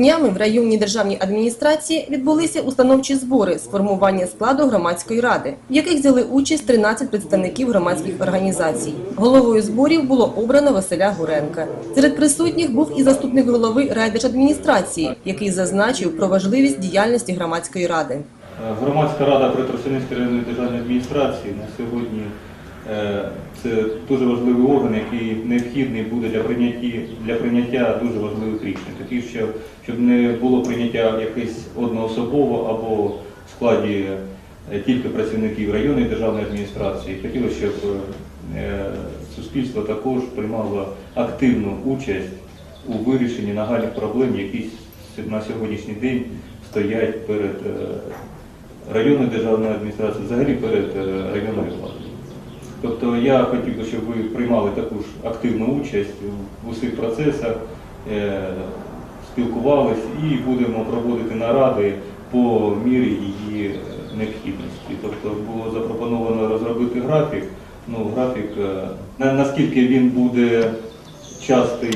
Днями в районній державній адміністрації відбулися установчі збори з формування складу громадської ради, в яких взяли участь 13 представників громадських організацій. Головою зборів було обрано Василя Гуренка. Серед присутніх був і заступник голови райдержадміністрації, який зазначив про важливість діяльності громадської ради. Громадська рада при Тростянецької районної державної адміністрації на сьогодні це дуже важливий орган, який необхідний буде для прийняття, для прийняття дуже важливих рішень. Такі, що, щоб не було прийняття якесь одноособово або в складі е, тільки працівників районної державної адміністрації. Хотілося, щоб е, суспільство також приймало активну участь у вирішенні нагальних проблем, які на сьогоднішній день стоять перед е, районною державною адміністрацією, взагалі перед е, районною владою. Тобто я хотів би, щоб ви приймали таку ж активну участь в усіх процесах, е, спілкувались і будемо проводити наради по мірі її е, необхідності. Тобто було запропоновано розробити графік. Ну, графік, е, на- наскільки він буде частий,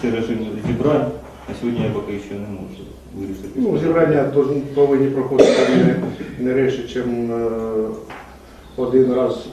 цей режим зібрань, на сьогодні я поки що не можу вирішити. Ну, зібрання повинні проходити не, не ріше, ніж один раз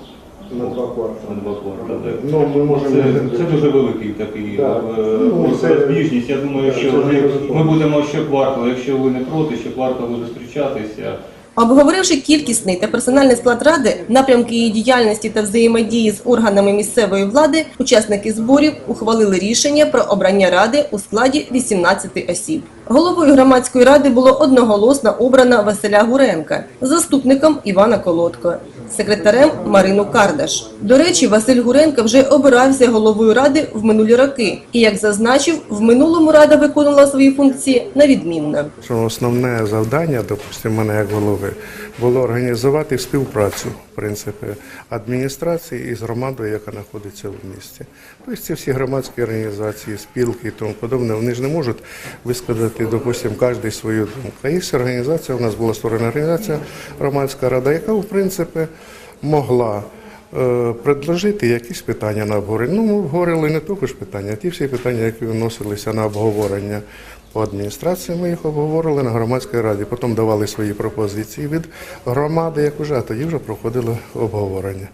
на два На квартали. два квартали. Ну, ми можемо... Це, це дуже великий такий Так. е, Ну, це- розбіжність. Я думаю, що ми, не закон. ми будемо щокварталу, якщо ви не проти, щокварталу зустрічатися. Обговоривши кількісний та персональний склад ради, напрямки її діяльності та взаємодії з органами місцевої влади, учасники зборів ухвалили рішення про обрання ради у складі 18 осіб. Головою громадської ради було одноголосно обрано Василя Гуренка, заступником Івана Колодко, секретарем Марину Кардаш. До речі, Василь Гуренко вже обирався головою ради в минулі роки, і як зазначив, в минулому рада виконувала свої функції на відмінно. Основне завдання, допустимо, мене як голови, було організувати співпрацю, в принципі, адміністрації із громадою, яка знаходиться в місті. Тобто ці всі громадські організації, спілки і тому подобне, вони ж не можуть висказати, допустимо, кожен свою думку. А є організація, у нас була створена організація громадська рада, яка, в принципі, могла е, предложити якісь питання на обговорення. Ну, ми обговорили не тільки ж питання, а ті всі питання, які виносилися на обговорення по адміністрації, ми їх обговорили на громадській раді. Потім давали свої пропозиції від громади, як уже, а тоді вже проходило обговорення.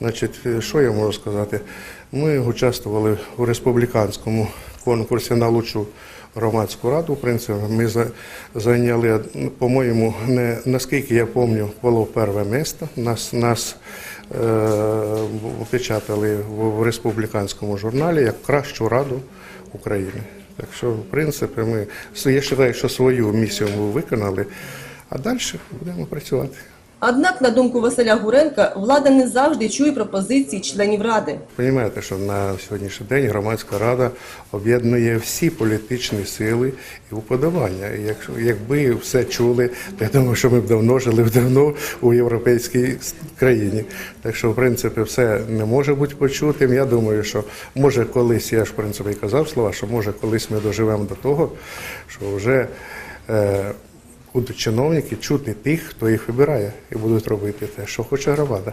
Значить, е, що я можу сказати? Ми участвували у республіканському конкурсі на лучшу громадську раду. В принципі, ми за- зайняли, по-моєму, не наскільки я пам'ятаю, було перше місце. Нас, нас е, опечатали в республіканському журналі як кращу раду України. Так що, в принципі, ми я вважаю, що свою місію ми виконали, а далі будемо працювати. Однак, на думку Василя Гуренка, влада не завжди чує пропозиції членів ради. Розумієте, що на сьогоднішній день громадська рада об'єднує всі політичні сили і уподобання. Якщо якби все чули, то я думаю, що ми б давно жили б давно у європейській країні. Так що, в принципі, все не може бути почутим. Я думаю, що може колись, я ж в принципі казав слова, що може колись ми доживемо до того, що вже. Е, Будуть чиновники чути тих, хто їх вибирає, і будуть робити те, що хоче громада.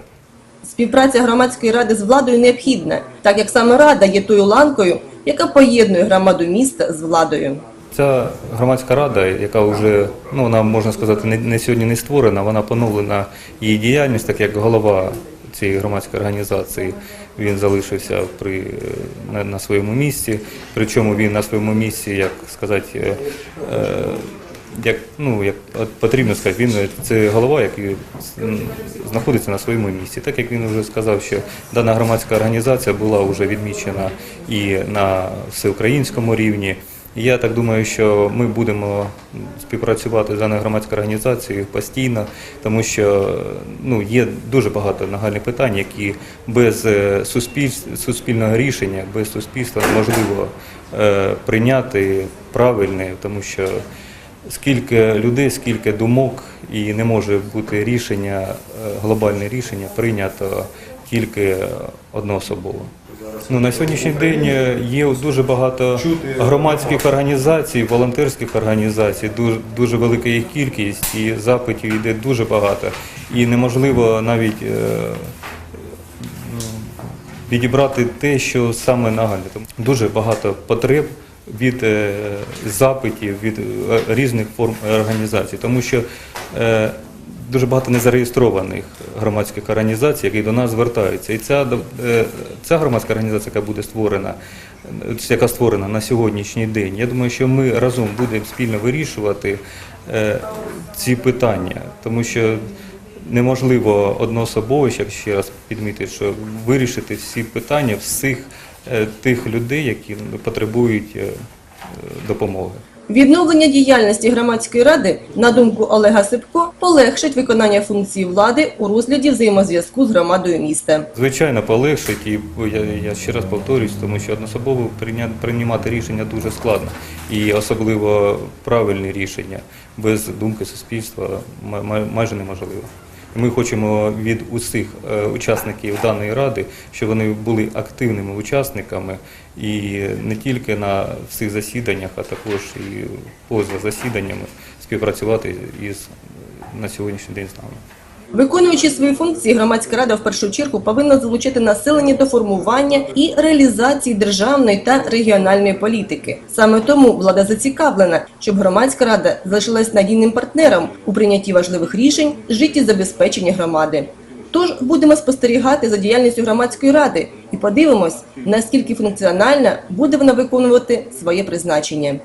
Співпраця громадської ради з владою необхідна, так як саме рада є тою ланкою, яка поєднує громаду міста з владою. Ця громадська рада, яка вже ну вона можна сказати, не, не сьогодні не створена, вона поновлена її діяльність, так як голова цієї громадської організації він залишився при на, на своєму місці. Причому він на своєму місці, як сказати, е, е, як ну як потрібно сказати, він це голова, який знаходиться на своєму місці. Так як він вже сказав, що дана громадська організація була вже відмічена і на всеукраїнському рівні. Я так думаю, що ми будемо співпрацювати з даною громадською організацією постійно, тому що ну, є дуже багато нагальних питань, які без е, суспільств- суспільного рішення, без суспільства неможливо е, прийняти правильне, тому що скільки людей, скільки думок, і не може бути рішення, е, глобальне рішення прийнято тільки одноособово. Ну, на сьогоднішній день е, є дуже багато громадських організацій, волонтерських організацій, дуже, дуже велика їх кількість, і запитів йде дуже багато. І неможливо навіть е, ну, відібрати те, що саме нагальне. Дуже багато потреб від е, запитів від е, різних форм організацій, тому що е, дуже багато незареєстрованих громадських організацій, які до нас звертаються. І ця, ця громадська організація, яка буде створена, е, яка створена на сьогоднішній день, я думаю, що ми разом будемо спільно вирішувати ці питання, тому що неможливо одноособово, ще раз підмітити, що вирішити всі питання всіх тих людей, які потребують е, е, допомоги. Відновлення діяльності громадської ради, на думку Олега Сипко, полегшить виконання функції влади у розгляді взаємозв'язку з громадою міста. Звичайно, полегшить, і я, я ще раз повторюсь, тому що одноособово приймати рішення дуже складно, і особливо правильні рішення без думки суспільства май- май- майже неможливо. Ми хочемо від усіх е, учасників даної ради, щоб вони були активними учасниками і не тільки на всіх засіданнях, а також і поза засіданнями співпрацювати із на сьогоднішній день з нами. Виконуючи свої функції, громадська рада в першу чергу повинна залучити населення до формування і реалізації державної та регіональної політики. Саме тому влада зацікавлена, щоб громадська рада залишилась надійним партнером у прийнятті важливих рішень життєзабезпечення громади. Тож будемо спостерігати за діяльністю громадської ради і подивимось, наскільки функціонально буде вона виконувати своє призначення.